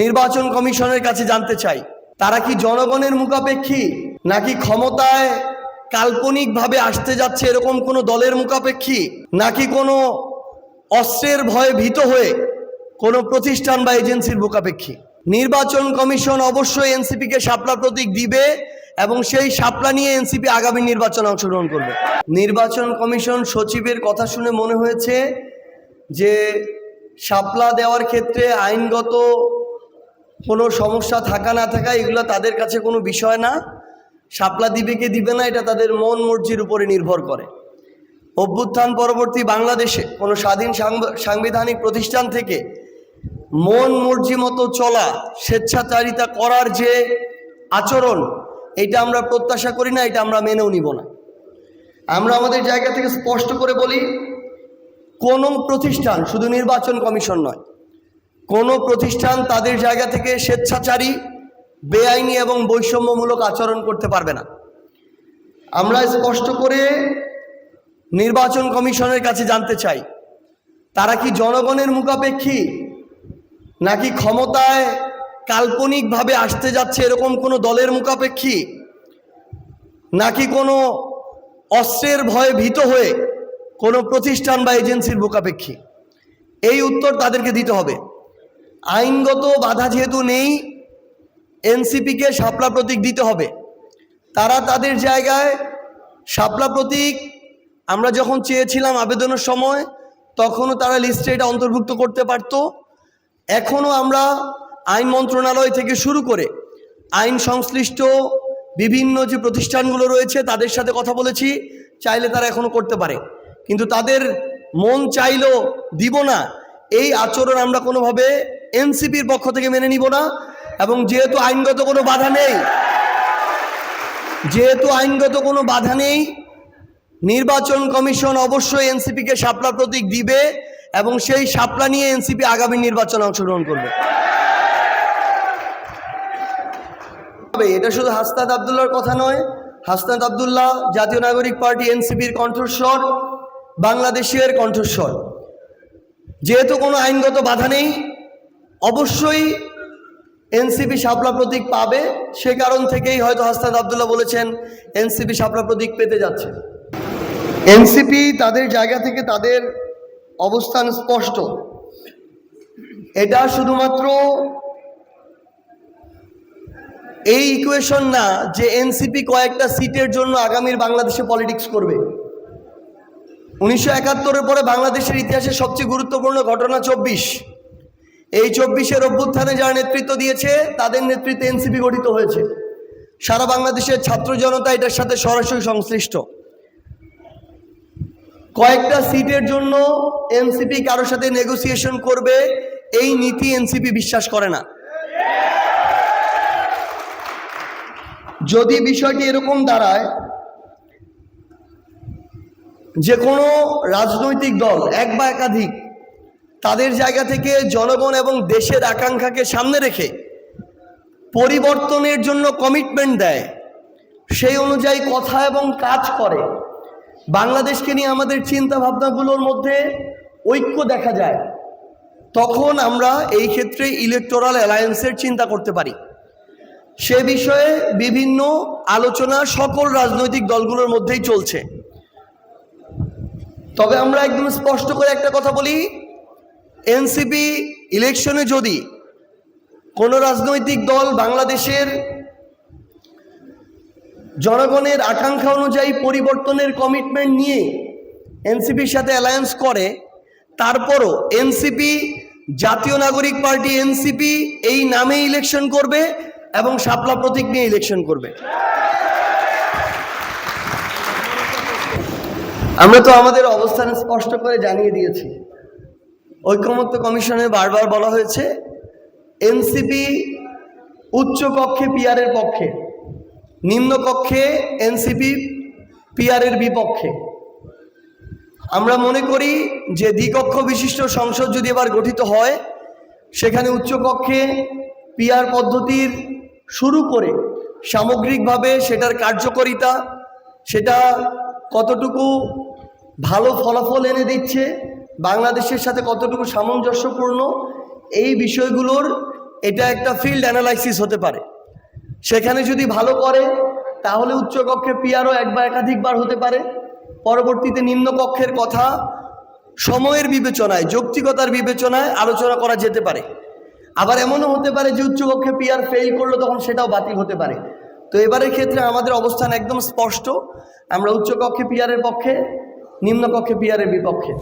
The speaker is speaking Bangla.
নির্বাচন কমিশনের কাছে জানতে চাই, তারা কি জনগণের মুখাপেক্ষী নাকি ক্ষমতায় কাল্পনিকভাবে আসতে যাচ্ছে এরকম কোনো দলের মুখাপেক্ষী? নাকি কোনো অস্ত্রের ভয়ে ভীত হয়ে কোনো প্রতিষ্ঠান বা এজেন্সির মুখাপেক্ষী? নির্বাচন কমিশন অবশ্যই এনসিপিকে শাপলা প্রতীক দিবে এবং সেই শাপলা নিয়ে এনসিপি আগামী নির্বাচনে অংশগ্রহণ করবে। নির্বাচন কমিশন সচিবের কথা শুনে মনে হয়েছে যে শাপলা দেওয়ার ক্ষেত্রে আইনগত কোনো সমস্যা থাকা না থাকা, এগুলো তাদের কাছে কোনো বিষয় না। শাপলা দিবে কি দিবে না, এটা তাদের মন মর্জির উপরে নির্ভর করে। অভ্যুত্থান পরবর্তী বাংলাদেশে কোনো স্বাধীন সাংব- সাংবিধানিক প্রতিষ্ঠান থেকে মন মর্জি মতো চলা, স্বেচ্ছাচারিতা করার যে আচরণ, এটা আমরা প্রত্যাশা করি না, এটা আমরা মেনেও নিব না। আমরা আমাদের জায়গা থেকে স্পষ্ট করে বলি, কোনো প্রতিষ্ঠান শুধু নির্বাচন কমিশন নয় কোনো প্রতিষ্ঠান তাদের জায়গা থেকে স্বেচ্ছাচারী, বেআইনি এবং বৈষম্যমূলক আচরণ করতে পারবে না। আমরা স্পষ্ট করে নির্বাচন কমিশনের কাছে জানতে চাই, তারা কি জনগণের মুখাপেক্ষী নাকি ক্ষমতায় কাল্পনিকভাবে আসতে যাচ্ছে এরকম কোনো দলের মুখাপেক্ষী? নাকি কোনো অস্ত্রের ভয়ে ভীত হয়ে কোনো প্রতিষ্ঠান বা এজেন্সির মুখাপেক্ষী? এই উত্তর তাদেরকে দিতে হবে। আইনগত বাধা যেহেতু নেই, এনসিপিকে শাপলা প্রতীক দিতে হবে। তারা তাদের জায়গায় শাপলা প্রতীক, আমরা যখন চেয়েছিলাম আবেদনের সময়, তখনও তারা লিস্টে এটা অন্তর্ভুক্ত করতে পারতো। এখনও আমরা আইন মন্ত্রণালয় থেকে শুরু করে আইন সংশ্লিষ্ট বিভিন্ন যে প্রতিষ্ঠানগুলো রয়েছে, তাদের সাথে কথা বলেছি, চাইলে তারা এখনও করতে পারে। কিন্তু তাদের মন চাইলেও দিব না। এই আচরণ আমরা কোনোভাবে এনসিপির পক্ষ থেকে মেনে নিব না, এবং যেহেতু আইনগত কোনো বাধা নেই, যেহেতু আইনগত কোনো বাধা নেই, নির্বাচন কমিশন অবশ্যই এনসিপিকে শাপলা প্রতীক দিবে, এবং সেই শাপলা নিয়ে এনসিপি আগামী নির্বাচনে অংশগ্রহণ করবে। এটা শুধু হাসনাত আবদুল্লাহর কথা নয়, হাসনাত আবদুল্লাহ জাতীয় নাগরিক পার্টি এনসিপির কণ্ঠস্বর, বাংলাদেশের কণ্ঠস্বর। যেহেতু কোনো আইনগত বাধা নেই অবশ্যই এনসিপি শাপলা প্রতীক পাবে। সে কারণ থেকেই হয়তো হাসনাত আবদুল্লাহ বলেছেন, এনসিপি শাপলা প্রতীক পেতে যাচ্ছে। এনসিপি তাদের জায়গা থেকে তাদের অবস্থান স্পষ্ট। এটা শুধুমাত্র এই ইকুয়েশন না, যে এনসিপি কয়েকটা সিটের জন্য আগামীর বাংলাদেশে পলিটিক্স করবে। উনিশশো একাত্তরের পরে বাংলাদেশের ইতিহাসে সবচেয়ে গুরুত্বপূর্ণ ঘটনা চব্বিশ। এই চব্বিশের অভ্যুত্থানে যারা নেতৃত্ব দিয়েছে, তাদের নেতৃত্বে এনসিপি গঠিত হয়েছে। সারা বাংলাদেশের ছাত্র জনতা এটার সাথে সরাসরি সংশ্লিষ্ট। কয়েকটা সিটের জন্য এনসিপি কারোর সাথে নেগোসিয়েশন করবে, এই নীতি এনসিপি বিশ্বাস করে না। যদি বিষয়টি এরকম দাঁড়ায়, যে কোনো রাজনৈতিক দল, এক বা একাধিক তাদের জায়গা থেকে জনগণ এবং দেশের আকাঙ্ক্ষাকে সামনে রেখে পরিবর্তনের জন্য কমিটমেন্ট দেয়। সেই অনুযায়ী কথা এবং কাজ করে। বাংলাদেশকে নিয়ে আমাদের চিন্তা ভাবনাগুলোর মধ্যে ঐক্য দেখা যায়। তখন আমরা এই ক্ষেত্রে ইলেকটোরাল অ্যালায়েন্সের চিন্তা করতে পারি। সে বিষয়ে বিভিন্ন আলোচনা সকল রাজনৈতিক দলগুলোর মধ্যেই চলছে। তবে আমরা একদম স্পষ্ট করে একটা কথা বলি এনসিপি ইলেকশনে যদি কোনো রাজনৈতিক দল বাংলাদেশের জনগণের আকাঙ্ক্ষা অনুযায়ী পরিবর্তনের কমিটমেন্ট নিয়ে এনসিপির সাথে অ্যালায়েন্স করে, তারপরও এনসিপি, জাতীয় নাগরিক পার্টি এনসিপি এই নামে ইলেকশন করবে এবং শাপলা প্রতীক নিয়ে ইলেকশন করবে। আমরা তো আমাদের অবস্থান স্পষ্ট করে জানিয়ে দিয়েছি। ঐক্যমত্য কমিশনে বারবার বলা হয়েছে, এনসিপি উচ্চ কক্ষে পিয়ারের পক্ষে নিম্নকক্ষে এনসিপি পিআরের বিপক্ষে। আমরা মনে করি যে দ্বিকক্ষ বিশিষ্ট সংসদ যদি এবার গঠিত হয়, সেখানে উচ্চকক্ষে পিআর পদ্ধতির শুরু করে সামগ্রিকভাবে সেটার কার্যকারিতা, সেটা কতটুকু ভালো ফলাফল এনে দিচ্ছে বাংলাদেশের সাথে কতটুকু সামঞ্জস্যপূর্ণ, এই বিষয়গুলোর এটা একটা ফিল্ড অ্যানালাইসিস হতে পারে। সেখানে যদি ভালো করে, তাহলে উচ্চকক্ষে পিয়ারও এক বা একাধিকবার হতে পারে। পরবর্তীতে নিম্নকক্ষের কথা সময়ের বিবেচনায়, যৌক্তিকতার বিবেচনায় আলোচনা করা যেতে পারে। আবার এমনও হতে পারে যে উচ্চকক্ষে পিয়ার ফেল করল, তখন সেটাও বাতিল হতে পারে। তো এবারের ক্ষেত্রে আমাদের অবস্থান একদম স্পষ্ট। আমরা উচ্চকক্ষে পিয়ারের পক্ষে, নিম্নকক্ষে পিয়ারের বিপক্ষে।